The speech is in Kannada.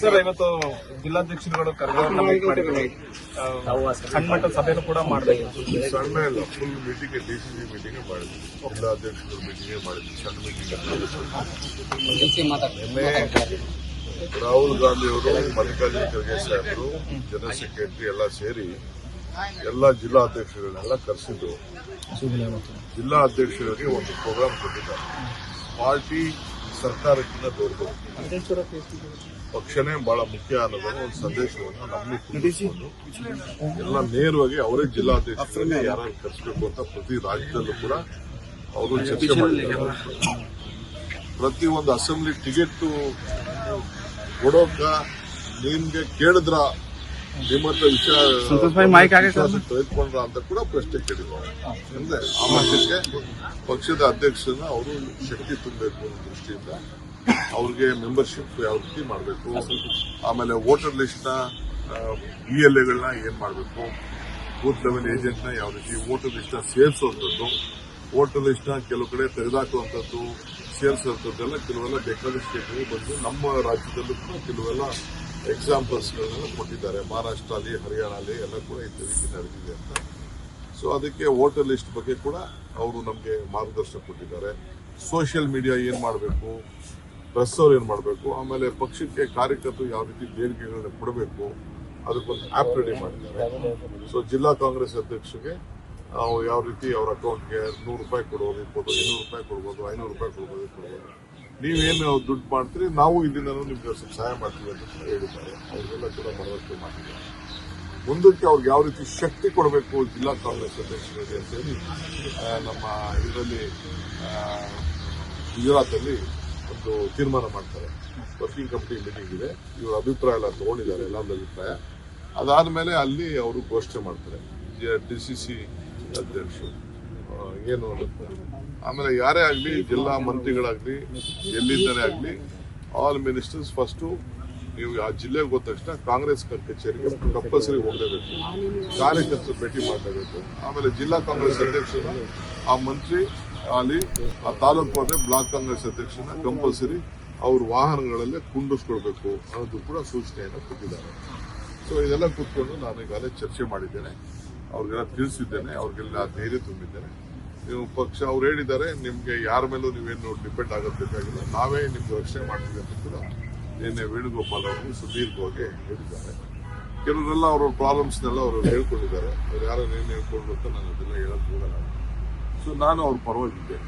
ಸರ್, ಇವತ್ತು ಜಿಲ್ಲಾಧ್ಯಕ್ಷರುಗಳು ಸಣ್ಣ ಮಟ್ಟದ ಸಭೆನೂ ಕೂಡ ಮಾಡಬೇಕು. ಸಣ್ಣ ಇಲ್ಲ ಫುಲ್ ಮೀಟಿಂಗ್ ಡಿ ಮೀಟಿಂಗ್ ಮಾಡಿದ್ವಿ. ಮೀಟಿಂಗ್ ಮಾಡಿದ್ವಿ. ಸಣ್ಣ ರಾಹುಲ್ ಗಾಂಧಿ ಅವರು, ಮಲ್ಲಿಕಾರ್ಜುನ ಖರ್ಗೆ ಸಾಹೇಬರು ಜನರಲ್ ಸೆಕ್ರೆಟರಿ ಎಲ್ಲ ಸೇರಿ ಎಲ್ಲ ಜಿಲ್ಲಾ ಅಧ್ಯಕ್ಷರುಗಳನ್ನೆಲ್ಲ ಕರೆಸಿದ್ರು ಜಿಲ್ಲಾ ಅಧ್ಯಕ್ಷರಿಗೆ ಒಂದು ಪ್ರೋಗ್ರಾಮ್ ಕೊಟ್ಟಿದ್ದಾರೆ. ಪಾರ್ಟಿ ಸರ್ಕಾರಕ್ಕಿಂತ ದೊಡ್ಡದು. ಪಕ್ಷನೇ ಬಹಳ ಮುಖ್ಯ ಅನ್ನೋದನ್ನ ಒಂದು ಸಂದೇಶವನ್ನು ತಿಳಿಸಿಕೊಂಡು ಎಲ್ಲ ನೇರವಾಗಿ ಅವರೇ ಜಿಲ್ಲಾಧ್ಯಕ್ಷರಲ್ಲಿ ಯಾರು ಕರೆಸಬೇಕು ಅಂತ ಪ್ರತಿ ರಾಜ್ಯದಲ್ಲೂ ಕೂಡ ಅವರು ಚರ್ಚೆ ಮಾಡಿದ್ದಾರೆ. ಪ್ರತಿ ಒಂದು ಅಸೆಂಬ್ಲಿ ಟಿಕೆಟ್ ಕೊಡೋಕ ನಿಮ್ಗೆ ಕೇಳಿದ್ರ ನಿಮ್ಮ ಹತ್ರ ವಿಚಾರ ತೆಗೆದುಕೊಂಡ್ರ ಅಂತ ಕೂಡ ಪ್ರಶ್ನೆ ಕೇಳಿದ್ದಾರೆ ಅಂದ್ರೆ ಆ ಮಟ್ಟಕ್ಕೆ ಪಕ್ಷದ ಅಧ್ಯಕ್ಷರನ್ನ ಅವರು ಶಕ್ತಿ ತುಂಬಬೇಕು ಅನ್ನೋ ದೃಷ್ಟಿಯಿಂದ ಅವ್ರಿಗೆ ಮೆಂಬರ್ಶಿಪ್ ಯಾವ ರೀತಿ ಮಾಡಬೇಕು? ಆಮೇಲೆ ವೋಟರ್ ಲಿಸ್ಟ್ ಇ ಎಲ್ ಎಗಳನ್ನ ಏನ್ ಮಾಡಬೇಕು? ಬೂತ್ ಲೆವೆಲ್ ಏಜೆಂಟ್ನ ಯಾವ ರೀತಿ? ವೋಟರ್ ಲಿಸ್ಟ್ನ ಸೇರಿಸುವಂಥದ್ದು ವೋಟರ್ ಲಿಸ್ಟ್ನ ಕೆಲವು ಕಡೆ ತೆಗೆದಾಕುವಂಥದ್ದು ಸೇರಿಸುವಂಥದ್ದೆಲ್ಲ ಕೆಲವೆಲ್ಲ ಬೇಕಾದಷ್ಟು ಬಂದು ನಮ್ಮ ರಾಜ್ಯದಲ್ಲೂ ಕೂಡ ಕೆಲವೆಲ್ಲ ಎಕ್ಸಾಂಪಲ್ಸ್ ಗಳನ್ನೆಲ್ಲ ಕೊಟ್ಟಿದ್ದಾರೆ. ಮಹಾರಾಷ್ಟ್ರ ಅಲ್ಲಿ ಹರಿಯಾಣ ಅಲ್ಲಿ ಎಲ್ಲ ಕೂಡ ಈ ರೀತಿ ನಡೆದಿದೆ ಅಂತ. ಸೊ ಅದಕ್ಕೆ ವೋಟರ್ ಲಿಸ್ಟ್ ಬಗ್ಗೆ ಕೂಡ ಅವರು ನಮಗೆ ಮಾರ್ಗದರ್ಶನ ಕೊಟ್ಟಿದ್ದಾರೆ. ಸೋಷಿಯಲ್ ಮೀಡಿಯಾ ಏನು ಮಾಡಬೇಕು? ಪ್ರೆಸ್ ಏನು ಮಾಡಬೇಕು? ಆಮೇಲೆ ಪಕ್ಷಕ್ಕೆ ಕಾರ್ಯಕರ್ತರು ಯಾವ ರೀತಿ ಬೇಡಿಕೆಗಳನ್ನ ಕೊಡಬೇಕು? ಅದಕ್ಕೊಂದು ಆ್ಯಪ್ ರೆಡಿ ಮಾಡಿದ್ದಾರೆ. ಸೊ ಜಿಲ್ಲಾ ಕಾಂಗ್ರೆಸ್ ಅಧ್ಯಕ್ಷರಿಗೆ ನಾವು ಯಾವ ರೀತಿ ಅವ್ರ ಅಕೌಂಟ್ಗೆ ನೂರು ರೂಪಾಯಿ ಕೊಡ್ಬೋದು ಇರ್ಬೋದು ಇನ್ನೂರು ರೂಪಾಯಿ ಕೊಡ್ಬೋದು, ಐನೂರು ರೂಪಾಯಿ ಕೊಡ್ಬೋದು ಕೊಡ್ಬೋದು. ನೀವೇನು ದುಡ್ಡು ಮಾಡ್ತೀರಿ, ನಾವು ಇಲ್ಲಿಂದ ನಿಮಗೆ ಸ್ವಲ್ಪ ಸಹಾಯ ಮಾಡ್ತೀವಿ ಅಂತ ಹೇಳಿದ್ದಾರೆ. ಅವರಿಗೆಲ್ಲ ಕೂಡ ಮನವರಿಕೆ ಮಾಡಿದ್ದಾರೆ. ಮುಂದಕ್ಕೆ ಅವ್ರಿಗೆ ಯಾವ ರೀತಿ ಶಕ್ತಿ ಕೊಡಬೇಕು ಜಿಲ್ಲಾ ಕಾಂಗ್ರೆಸ್ ಅಧ್ಯಕ್ಷರಿಗೆ ಅಂತ ಹೇಳಿ ನಮ್ಮ ಇದರಲ್ಲಿ ಗುಜರಾತಲ್ಲಿ ಒಂದು ತೀರ್ಮಾನ ಮಾಡ್ತಾರೆ. ವರ್ಕಿಂಗ್ ಕಮಿಟಿ ಮೀಟಿಂಗ್ ಇದೆ. ಇವ್ರ ಅಭಿಪ್ರಾಯ ಎಲ್ಲ ತಗೊಂಡಿದ್ದಾರೆ, ಎಲ್ಲ ಅಭಿಪ್ರಾಯ. ಅದಾದ್ಮೇಲೆ ಅಲ್ಲಿ ಅವರು ಘೋಷಣೆ ಮಾಡ್ತಾರೆ. ಡಿ ಸಿ ಸಿ ಅಧ್ಯಕ್ಷರು. ಏನು ಆಮೇಲೆ ಯಾರೇ ಆಗಲಿ, ಜಿಲ್ಲಾ ಮಂತ್ರಿಗಳಾಗಲಿ, ಎಲ್ಲಿದ್ದಾರೆ ಆಗಲಿ ಆಲ್ ಮಿನಿಸ್ಟರ್ಸ್ ಫಸ್ಟು ನೀವು ಆ ಜಿಲ್ಲೆಗೆ ಹೋದ ತಕ್ಷಣ ಕಾಂಗ್ರೆಸ್ ಕಚೇರಿಗೆ ಕಂಪಲ್ಸರಿ ಹೋಗಲೇಬೇಕು. ಕಾರ್ಯಕರ್ತರು ಭೇಟಿ ಮಾಡಲೇಬೇಕು. ಆಮೇಲೆ ಜಿಲ್ಲಾ ಕಾಂಗ್ರೆಸ್ ಅಧ್ಯಕ್ಷರು, ಆ ಮಂತ್ರಿ ಅಲ್ಲಿ ಆ ತಾಲೂಕು ಹೋದ್ರೆ ಬ್ಲಾಕ್ ಕಾಂಗ್ರೆಸ್ ಅಧ್ಯಕ್ಷನ ಕಂಪಲ್ಸರಿ ಅವ್ರ ವಾಹನಗಳಲ್ಲೇ ಕುಂಡಿಸ್ಕೊಳ್ಬೇಕು ಅನ್ನೋದು ಕೂಡ ಸೂಚನೆಯನ್ನು ಕೊಟ್ಟಿದ್ದಾರೆ. ಸೊ ಇದೆಲ್ಲ ಕೂತ್ಕೊಂಡು ನಾನು ಈಗಾಗಲೇ ಚರ್ಚೆ ಮಾಡಿದ್ದೇನೆ. ಅವ್ರಿಗೆಲ್ಲ ತಿಳಿಸಿದ್ದೇನೆ. ಅವ್ರಿಗೆಲ್ಲ ಧೈರ್ಯ ತುಂಬಿದ್ದೇನೆ. ನೀವು ಪಕ್ಷ ಅವ್ರು ಹೇಳಿದ್ದಾರೆ, ನಿಮಗೆ ಯಾರ ಮೇಲೂ ನೀವೇನು ಡಿಪೆಂಡ್ ಆಗಬೇಕಾಗಿಲ್ಲ ನಾವೇ ನಿಮ್ಗೆ ರಕ್ಷಣೆ ಮಾಡ್ತೀವಿ ಅಂತ ಕೂಡ ನಿನ್ನೆ ವೇಣುಗೋಪಾಲ್ ಅವರು ಸುದೀರ್ಘವಾಗಿ ಹೇಳಿದ್ದಾರೆ. ಕೆಲವರೆಲ್ಲ ಅವರ ಪ್ರಾಬ್ಲಮ್ಸ್ನೆಲ್ಲ ಅವರು ಹೇಳ್ಕೊಂಡಿದ್ದಾರೆ. ಅವ್ರು ಯಾರು ಏನು ಅಂತ ನಾನು ಅದೆಲ್ಲ ಹೇಳಕ್ ಹೋಗಲ್ಲ ಸೊ ನಾನು ಅವ್ರ ಪರವಾಗಿದ್ದೆ